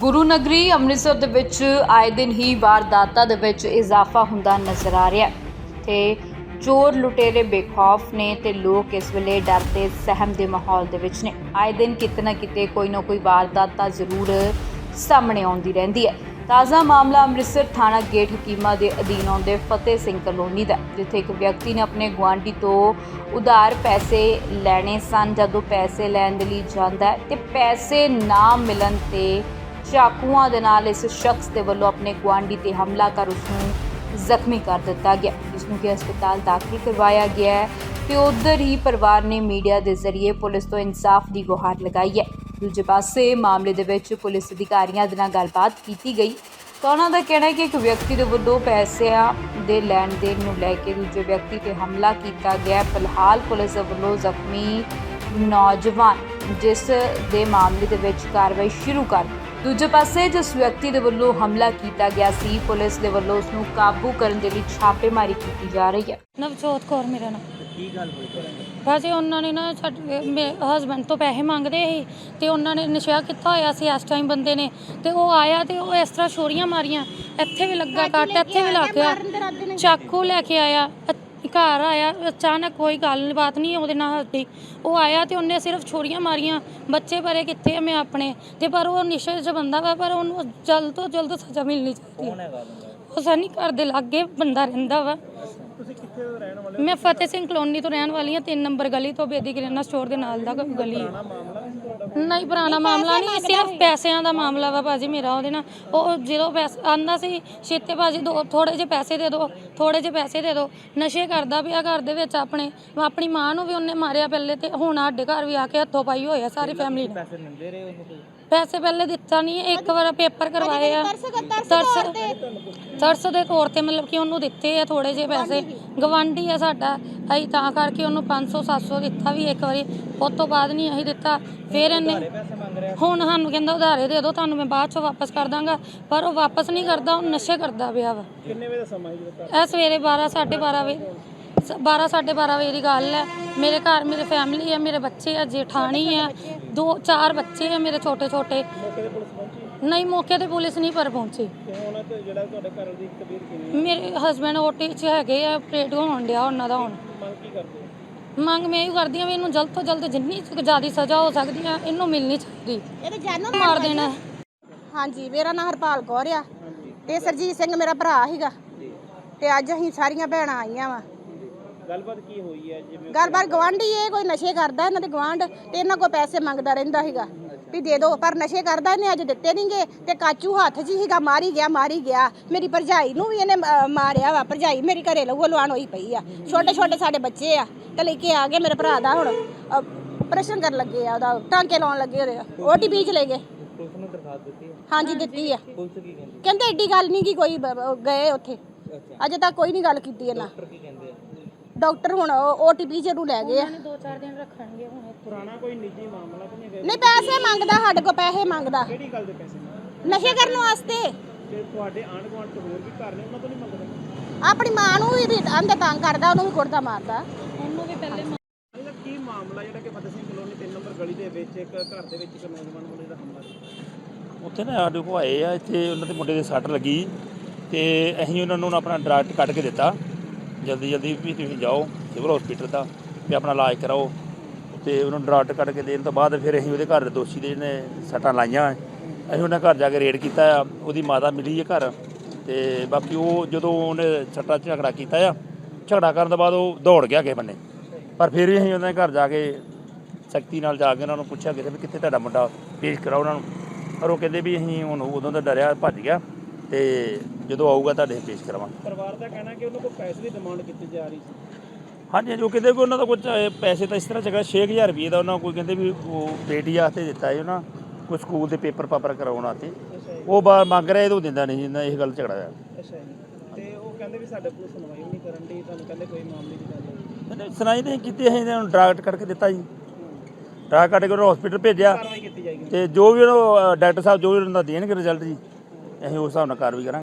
ਗੁਰੂ ਨਗਰੀ ਅੰਮ੍ਰਿਤਸਰ ਦੇ ਵਿੱਚ ਆਏ ਦਿਨ ਹੀ ਵਾਰਦਾਤਾਂ ਦੇ ਵਿੱਚ ਇਜ਼ਾਫਾ ਹੁੰਦਾ ਨਜ਼ਰ ਆ ਰਿਹਾ ਹੈ ਤੇ ਚੋਰ ਲੁਟੇਰੇ ਬੇਖੌਫ ਨੇ ਤੇ ਲੋਕ ਇਸ ਵੇਲੇ ਡਰ ਤੇ ਸਹਿਮ ਦੇ ਮਾਹੌਲ ਦੇ ਵਿੱਚ ਨੇ। ਆਏ ਦਿਨ ਕਿਤੇ ਨਾ ਕਿਤੇ ਕੋਈ ਨਾ ਕੋਈ ਵਾਰਦਾਤਾਂ ਜ਼ਰੂਰ ਸਾਹਮਣੇ ਆਉਂਦੀ ਰਹਿੰਦੀ ਹੈ। ਤਾਜ਼ਾ ਮਾਮਲਾ ਅੰਮ੍ਰਿਤਸਰ ਥਾਣਾ ਗੇਟ ਹਕੀਮਾ ਦੇ ਅਧੀਨ ਆਉਂਦੇ ਫਤਿਹ ਸਿੰਘ ਕਲੋਨੀ ਦਾ ਜਿੱਥੇ ਇੱਕ ਵਿਅਕਤੀ ਨੇ ਆਪਣੇ ਗੁਆਂਢੀ ਤੋਂ ਉਧਾਰ ਪੈਸੇ ਲੈਣੇ ਸਨ, ਜਦੋਂ ਪੈਸੇ ਲੈਣ ਦੇ ਲਈ ਜਾਂਦਾ ਹੈ ਤੇ ਪੈਸੇ ਨਾ ਮਿਲਣ ਤੇ ਚਾਕੂਆਂ ਦੇ ਨਾਲ ਇਸ ਸ਼ਖਸ ਦੇ ਵੱਲੋਂ ਆਪਣੇ ਗੁਆਂਢੀ ਤੇ ਹਮਲਾ ਕਰ ਉਸ ਨੂੰ ਜ਼ਖਮੀ ਕਰ ਦਿੱਤਾ ਗਿਆ। ਜਿਸ ਨੂੰ ਕਿ ਹਸਪਤਾਲ ਦਾਖਲ ਕਰਵਾਇਆ ਗਿਆ ਹੈ ਤੇ ਉਧਰ ਹੀ ਪਰਿਵਾਰ ਨੇ ਮੀਡੀਆ ਦੇ ਜ਼ਰੀਏ ਪੁਲਿਸ ਤੋਂ ਇਨਸਾਫ ਦੀ ਗੁਹਾਰ ਲਗਾਈ ਹੈ। ਦੂਜੇ ਪਾਸੇ ਮਾਮਲੇ ਦੇ ਵਿੱਚ ਪੁਲਿਸ ਅਧਿਕਾਰੀਆਂ ਦੇ ਨਾਲ ਗੱਲਬਾਤ ਕੀਤੀ ਗਈ ਤਾਂ ਉਹਨਾਂ ਦਾ ਕਹਿਣਾ ਹੈ ਕਿ ਇੱਕ ਵਿਅਕਤੀ ਦੇ ਵੱਲੋਂ ਪੈਸਿਆਂ ਦੇ ਲੈਣ ਦੇਣ ਨੂੰ ਲੈ ਕੇ ਦੂਜੇ ਵਿਅਕਤੀ ਤੇ ਹਮਲਾ ਕੀਤਾ ਗਿਆ ਫਿਲਹਾਲ ਪੁਲਿਸ ਵੱਲੋਂ ਜ਼ਖਮੀ ਨੌਜਵਾਨ ਜਿਸ ਦੇ ਮਾਮਲੇ ਦੇ ਵਿੱਚ ਕਾਰਵਾਈ ਸ਼ੁਰੂ ਕਰ ਦੂਜੇ ਪਾਸੇ ਜਿਸ ਵਿਅਕਤੀ ਦੇ ਵੱਲੋਂ ਹਮਲਾ ਕੀਤਾ ਗਿਆ ਸੀ ਪੁਲਿਸ ਦੇ ਵੱਲੋਂ ਉਸ ਨੂੰ ਕਾਬੂ ਕਰਨ ਦੇ ਲਈ ਛਾਪੇਮਾਰੀ ਕੀਤੀ ਜਾ ਰਹੀ ਹੈ। ਨਵਜੋਤ ਕੌਰ ਮੇਰਾ ਨਾਮ। ਕੀ ਗੱਲ ਹੋਈ ਭਾਜੀ ਉਹਨਾਂ ਨੇ ਨਾ ਸਾਡੇ ਹਸਬੰਡ ਤੋਂ ਪੈਸੇ ਮੰਗਦੇ ਸੀ ਤੇ ਉਹਨਾਂ ਨੇ ਨਸ਼ਾ ਕੀਤਾ ਹੋਇਆ ਸੀ ਇਸ ਟਾਈਮ ਬੰਦੇ ਨੇ ਤੇ ਉਹ ਆਇਆ ਤੇ ਉਹ ਇਸ ਤਰ੍ਹਾਂ ਛੋਰੀਆਂ ਮਾਰੀਆਂ। ਇੱਥੇ ਵੀ ਲੱਗਾ ਕੱਟ ਇੱਥੇ ਵੀ ਲੱਗ ਗਿਆ ਚਾਕੂ ਲੈ ਕੇ ਆਇਆ। ਘਰ ਆਇਆ, ਅਚਾਨਕ ਕੋਈ ਗੱਲ ਨਹੀਂ ਉਹਦੇ ਨਾਲ ਹੱਸਦੀ ਉਹ ਆਇਆ ਤੇ ਉਹਨੇ ਸਿਰਫ ਛੋਰੀਆਂ ਮਾਰੀਆਂ, ਬੱਚੇ ਬਾਰੇ ਕਿੱਥੇ ਆ ਮੈਂ ਆਪਣੇ? ਤੇ ਪਰ ਉਹ ਨਿਸ਼ੇ 'ਚ ਬੰਦਾ ਵਾ, ਪਰ ਉਹਨੂੰ ਜਲਦ ਤੋਂ ਜਲਦ ਸਜ਼ਾ ਮਿਲਣੀ ਚਾਹੀਦੀ ਕੌਣ ਹੈਗਾ ਉਹ ਸਾਨੀ ਘਰ ਦੇ ਲਾਗੇ ਬੰਦਾ ਰਹਿੰਦਾ ਵਾ। ਤੁਸੀਂ ਕਿੱਥੇ ਰਹਿਣ ਵਾਲੇ ਮੈਂ ਫਤਿਹ ਸਿੰਘ ਕਲੋਨੀ ਤੋਂ ਰਹਿਣ ਵਾਲੀ ਹਾਂ 3 ਨੰਬਰ ਗਲੀ ਤੋਂ ਬੇਦੀ ਕਿਰਾਨਾ ਸਟੋਰ ਦੇ ਨਾਲ ਦਾ ਗਲੀ ਹੈ। ਮਾਮਲਾ ਨਹੀਂ ਪੁਰਾਣਾ ਮਾਮਲਾ ਨਹੀਂ ਸਿਰਫ ਪੈਸਿਆਂ ਦਾ ਮਾਮਲਾ ਵਾ ਭਾਜੀ ਮੇਰਾ ਉਹਦੇ ਨਾਲ। ਉਹ ਜਦੋਂ ਪੈਸੇ ਆਂਦਾ ਸੀ ਛੇਤੇ ਭਾਜੀ ਦੋ ਥੋੜੇ ਜਿਹੇ ਪੈਸੇ ਦੇ ਦਿਓ ਥੋੜੇ ਜਿਹੇ ਪੈਸੇ ਦੇ ਦਿਓ ਨਸ਼ੇ ਕਰਦਾ ਪਿਆ ਘਰ ਦੇ ਵਿੱਚ ਆਪਣੇ ਆਪਣੀ ਮਾਂ ਨੂੰ ਵੀ ਉਹਨੇ ਮਾਰਿਆ ਪਹਿਲੇ ਤੇ ਹੁਣ ਸਾਡੇ ਘਰ ਵੀ ਆ ਕੇ ਹੱਥੋਂ ਪਾਈ ਹੋਇਆ ਸਾਰੀ ਫੈਮਿਲੀ ਨੇ। ਪੈਸੇ ਦਿੰਦੇ ਰਹੇ ਉਹਨੂੰ ਕੋਈ ਪੈਸੇ ਪਹਿਲੇ ਦਿੱਤਾ ਨਹੀਂ ਇੱਕ ਵਾਰ ਪੇਪਰ ਕਰਵਾਏ ਆ। ਤਰਸ ਤਰਸ ਦੇ ਤੌਰ ਤੇ ਮਤਲਬ ਕਿ ਉਹਨੂੰ ਦਿੱਤੇ ਆ ਥੋੜੇ ਜਿਹੇ ਪੈਸੇ। ਗਵਾਂਢੀ ਆ ਸਾਡਾ। ਅਸੀਂ ਤਾਂ ਕਰਕੇ ਉਹਨੂੰ 500 700 ਦਿੱਤਾ ਵੀ ਇੱਕ ਵਾਰੀ। ਉਸ ਤੋਂ ਬਾਅਦ ਨਹੀਂ ਅਸੀਂ ਦਿੱਤਾ ਫਿਰ ਇਹਨੇ ਹੁਣ ਸਾਨੂੰ ਕਹਿੰਦਾ ਉਧਾਰੇ ਦੇ ਦਿਓ ਤੁਹਾਨੂੰ ਮੈਂ ਬਾਅਦ ਚੋਂ ਵਾਪਸ ਕਰ ਦਾਂਗਾ। ਪਰ ਉਹ ਵਾਪਸ ਨਹੀਂ ਕਰਦਾ ਉਹ ਨਸ਼ੇ ਕਰਦਾ ਪਿਆ ਵਾ। ਕਿੰਨੇ ਵਜੇ ਦਾ ਸਮਾਂ ਹੈ ਜਦੋਂ ਇਹ ਸਵੇਰੇ 12 12:30 ਵਜੇ। 12 12:30 ਵਜੇ ਦੀ ਗੱਲ ਹੈ। ਮੇਰੇ ਘਰ ਮੇਰੇ ਫੈਮਿਲੀ ਹੈ ਮੇਰੇ ਬੱਚੇ ਆ ਜੇਠਾਣੀ ਆ ਦੋ ਚਾਰ ਬੱਚੇ ਆ ਮੇਰੇ ਛੋਟੇ ਛੋਟੇ ਨਹੀਂ ਮੌਕੇ ਤੇ ਪੁਲਿਸ ਨਹੀਂ ਪਰ ਪਹੁੰਚੀ। ਤੇ ਹੁਣ ਤੇ ਜਿਹੜਾ ਤੁਹਾਡੇ ਘਰ ਦੀ ਤਬੀਅਤ ਕਿਵੇਂ ਮੇਰੇ ਹਸਬੰਡ ਓਟੀ 'ਚ ਹੈਗੇ ਆ ਆਪਰੇਟ ਹੋਣ ਡਿਆ ਉਹਨਾਂ ਦਾ ਹੁਣ। ਮੰਗ ਕੀ ਕਰਦੇ ਹੋ? ਮੰਗ ਮੈਂ ਇਹ ਕਰਦੀ ਆ ਵੀ ਇਹਨੂੰ ਜਲਦ ਤੋਂ ਜਲਦ ਜਿੰਨੀ ਜ਼ਿਆਦਾ ਸਜ਼ਾ ਹੋ ਸਕਦੀ ਆ ਇਹਨੂੰ ਮਿਲਣੀ ਚਾਹੀਦੀ। ਇਹਦੇ ਜਾਨੋਂ ਮਾਰ ਦੇਣਾ। ਹਾਂਜੀ ਮੇਰਾ ਨਾਮ ਹਰਪਾਲ ਕੌਰ ਆ ਤੇ ਸਰਜੀਤ ਸਿੰਘ ਮੇਰਾ ਭਰਾ ਸੀਗਾ। ਤੇ ਅੱਜ ਅਸੀਂ ਸਾਰੀਆਂ ਭੈਣਾਂ ਆਈਆਂ ਵਾ। ਗੱਲਬਾਤ ਕੀ ਹੋਈ ਹੈ? ਜਿਵੇਂ ਗੱਲਬਾਤ ਗਵਾਂਢੀ ਇਹ ਕੋਈ ਨਸ਼ੇ ਕਰਦਾ ਇਹਨਾਂ ਦੇ ਗਵਾਂਢ ਤੇ ਇਹਨਾਂ ਕੋਲ ਪੈਸੇ ਮੰਗਦਾ ਰਹਿੰਦਾ ਸੀਗਾ। ਵੀ ਦੇ ਦਿਓ ਪਰ ਨਸ਼ੇ ਕਰਦਾ ਇਹਨੇ ਅੱਜ ਦਿੱਤੇ ਨਹੀਂਗੇ ਤੇ ਕਾਚੂ ਹੱਥ 'ਚ ਹੀ ਸੀਗਾ ਮਾਰੀ ਗਿਆ ਮਾਰੀ ਗਿਆ ਮੇਰੀ ਭਰਜਾਈ ਨੂੰ ਵੀ ਇਹਨੇ ਅਹ, ਮਾਰਿਆ ਵਾ ਭਰਜਾਈ ਮੇਰੀ ਘਰੇ ਲਹੂ ਲਵਾਣ ਹੋਈ ਪਈ ਆ ਛੋਟੇ ਛੋਟੇ ਸਾਡੇ ਬੱਚੇ ਆ ਤੇ ਲੈ ਕੇ ਆ ਗਏ ਮੇਰੇ ਭਰਾ ਦਾ ਹੁਣ ਪ੍ਰਸ਼ਨ ਕਰਨ ਲੱਗੇ ਆ ਉਹਦਾ ਟਾਂਕੇ ਲਾਉਣ ਲੱਗੇ ਉਹਦੇ ਓਟੀਪੀ ਚ ਲੈ ਗਏ ਪੁਲਿਸ ਨੂੰ ਦਰਖਾਸਤ ਦਿੱਤੀ ਹੈ ਹਾਂਜੀ ਦਿੱਤੀ ਆ ਪੁਲਿਸ ਕੀ ਕਹਿੰਦੀ ਕਹਿੰਦੇ ਏਡੀ ਗੱਲ ਨਹੀਂ ਕੀ ਕੋਈ ਬ- ਬ- ਗਏ ਉੱਥੇ ਅੱਛਾ ਅਜੇ ਤੱਕ ਕੋਈ ਨਹੀਂ ਗੱਲ ਕੀਤੀ ਇਹਨਾਂ ਡਾਕਟਰ ਕੀ ਕਹਿੰਦੇ ਆ ਡਾਕਟਰ ਹੁਣ ਓਟੀਪੀ ਜ਼ਰੂਰ ਲੈ ਗਏ ਆ ਦੋ ਚਾਰ ਦਿਨ ਰੱਖਣਗੇ ਹੁਣ ਪੁਰਾਣਾ ਕੋਈ ਨਿੱਜੀ ਮਾਮਲਾ ਤਾਂ ਨਹੀਂ ਪੈਸੇ ਮੰਗਦਾ ਸਾਡੇ ਕੋਲ ਪੈਸੇ ਮੰਗਦਾ। ਕਿਹੜੀ ਗੱਲ ਦੇ ਪੈਸੇ? ਨਸ਼ੇ ਕਰਨ ਵਾਸਤੇ। ਤੇ ਤੁਹਾਡੇ ਆਂਢ ਗੁਆਂਢ ਤੋਂ ਹੋਰ ਵੀ ਘਰ ਨੇ ਉਹਨਾਂ ਤੋਂ ਨਹੀਂ ਮੰਗਦੇ? ਆਪਣੀ ਮਾਂ ਨੂੰ ਵੀ ਅੰਦਰ ਤੰਗ ਕਰਦਾ ਉਹਨੂੰ ਵੀ ਕੁੱਟਦਾ ਮਾਰਦਾ। ਉਹਨੂੰ ਵੀ ਪਹਿਲੇ ਇਹਦਾ ਕੀ ਮਾਮਲਾ ਜਿਹੜਾ ਕਿ ਫਤਿਹ ਸਿੰਘ ਕਲੋਨੀ 3 ਨੰਬਰ ਗਲੀ ਦੇ ਵਿੱਚ ਇੱਕ ਘਰ ਦੇ ਵਿੱਚ ਇੱਕ ਨੌਜਵਾਨ ਮੁੰਡੇ ਦਾ ਹਮਲਾ ਉੱਥੇ ਨਾ ਸਾਡੇ ਕੋਲ ਆਏ ਆ ਇੱਥੇ ਉਹਨਾਂ ਦੇ ਮੁੰਡੇ ਦੇ ਸੱਟ ਲੱਗੀ ਤੇ ਅਸੀਂ ਉਹਨਾਂ ਨੂੰ ਆਪਣਾ ਡਾਕਟਰ ਕੱਢ ਕੇ ਦਿੱਤਾ। ਜਲਦੀ ਜਲਦੀ ਵੀ ਤੁਸੀਂ ਜਾਓ ਸਿਵਲ ਹਸਪੀਟਲ ਦਾ ਵੀ ਆਪਣਾ ਇਲਾਜ ਕਰਾਓ। ਤੇ ਉਹਨੂੰ ਡਾਕਟਰ ਕੱਢ ਕੇ ਦੇਣ ਤੋਂ ਬਾਅਦ ਫਿਰ ਅਸੀਂ ਉਹਦੇ ਘਰ ਦੇ ਦੋਸ਼ੀ ਦੇ ਨੇ ਸੱਟਾਂ ਲਾਈਆਂ, ਅਸੀਂ ਉਹਨਾਂ ਘਰ ਜਾ ਕੇ ਰੇਡ ਕੀਤਾ ਆ, ਉਹਦੀ ਮਾਤਾ ਮਿਲੀ ਹੈ ਘਰ। ਤੇ ਬਾਕੀ ਉਹ ਜਦੋਂ ਉਹਨੇ ਸੱਟਾਂ ਝਗੜਾ ਕੀਤਾ ਆ, ਝਗੜਾ ਕਰਨ ਤੋਂ ਬਾਅਦ ਉਹ ਦੌੜ ਗਿਆ ਕਿਸੇ ਬੰਨੇ। ਪਰ ਫਿਰ ਵੀ ਅਸੀਂ ਉਹਨਾਂ ਦੇ ਘਰ ਜਾ ਕੇ ਸਖਤੀ ਨਾਲ ਜਾ ਕੇ ਉਹਨਾਂ ਨੂੰ ਪੁੱਛਿਆ ਕਿਤੇ ਵੀ ਕਿੱਥੇ ਤੁਹਾਡਾ ਮੁੰਡਾ, ਪੇਸ਼ ਕਰਾਓ ਉਹਨਾਂ ਨੂੰ। ਪਰ ਉਹ ਕਹਿੰਦੇ ਵੀ ਅਸੀਂ ਹੁਣ ਉਦੋਂ ਦਾ ਡਰਿਆ, ਭੱਜ ਗਿਆ ਤੇ ਜਦੋਂ ਆਊਗਾ ਤੁਹਾਡੇ ਪੇਸ਼ ਕਰਾਵਾਂਗੇ। ਪਰਿਵਾਰ ਦਾ ਕਹਿਣਾ ਕਿ ਉਹਨੂੰ ਕੋਈ ਪੈਸੇ ਦੀ ਡਿਮਾਂਡ ਕੀਤੀ ਜਾ ਰਹੀ ਸੀ। ਹਾਂਜੀ ਜੋ ਕਹਿੰਦੇ ਵੀ ਉਹਨਾਂ ਦਾ ਕੁਝ ਪੈਸੇ ਤਾਂ ਇਸ ਤਰ੍ਹਾਂ ਚੱਕਾ 6000 ਰੁਪਏ ਦਾ ਉਹਨਾਂ ਕੋਈ ਕਹਿੰਦੇ ਵੀ ਉਹ ਬੇਟੀ ਵਾਸਤੇ ਦਿੱਤਾ ਹੈ ਉਹਨਾਂ ਕੋਈ ਸਕੂਲ ਦੇ ਪੇਪਰ ਪਾਪਰ ਕਰਾਉਣ ਵਾਸਤੇ। ਅੱਛਾ ਜੀ ਉਹ ਬਾ- ਮੰਗ ਰਿਹਾ ਇਹ ਤੋਂ ਦਿੰਦਾ ਨਹੀਂ ਜਿੰਨਾ ਇਹ ਗੱਲ ਝਗੜਾ ਆ ਅੱਛਾ ਜੀ ਤੇ ਉਹ ਕਹਿੰਦੇ ਵੀ ਸਾਡੇ ਕੋਲ ਸੁਣਵਾਈ ਨਹੀਂ ਕਰਨ ਦੀ ਤੁਹਾਨੂੰ ਕਹਿੰਦੇ ਕੋਈ ਮਾਮਲੇ ਦੀ ਗੱਲ ਕਹਿੰਦੇ ਸੁਣਾਈ ਨਹੀਂ ਕੀਤੀ ਅਸੀਂ ਇਹਨਾਂ ਨੂੰ ਡਰਾਫਟ ਕਰਕੇ ਦਿੱਤਾ ਜੀ। ਡਰਾਫਟ ਕੱਢ ਕੇ ਉਹਨੂੰ ਹਸਪੀਟਲ ਭੇਜਿਆ। ਕਾਰਵਾਈ ਕੀਤੀ ਜਾਏਗੀ। ਤੇ ਜੋ ਵੀ ਉਹਨੂੰ ਡਾਕਟਰ ਸਾਹਿਬ ਜੋ ਵੀ ਉਹਨਾਂ ਦਾ ਦੇਣਗੇ ਰਿਜ਼ਲਟ ਜੀ ਅਸੀਂ ਉਸ ਹਿਸਾਬ ਨਾਲ ਕਾਰਵਾਈ ਕਰਾਂਗੇ।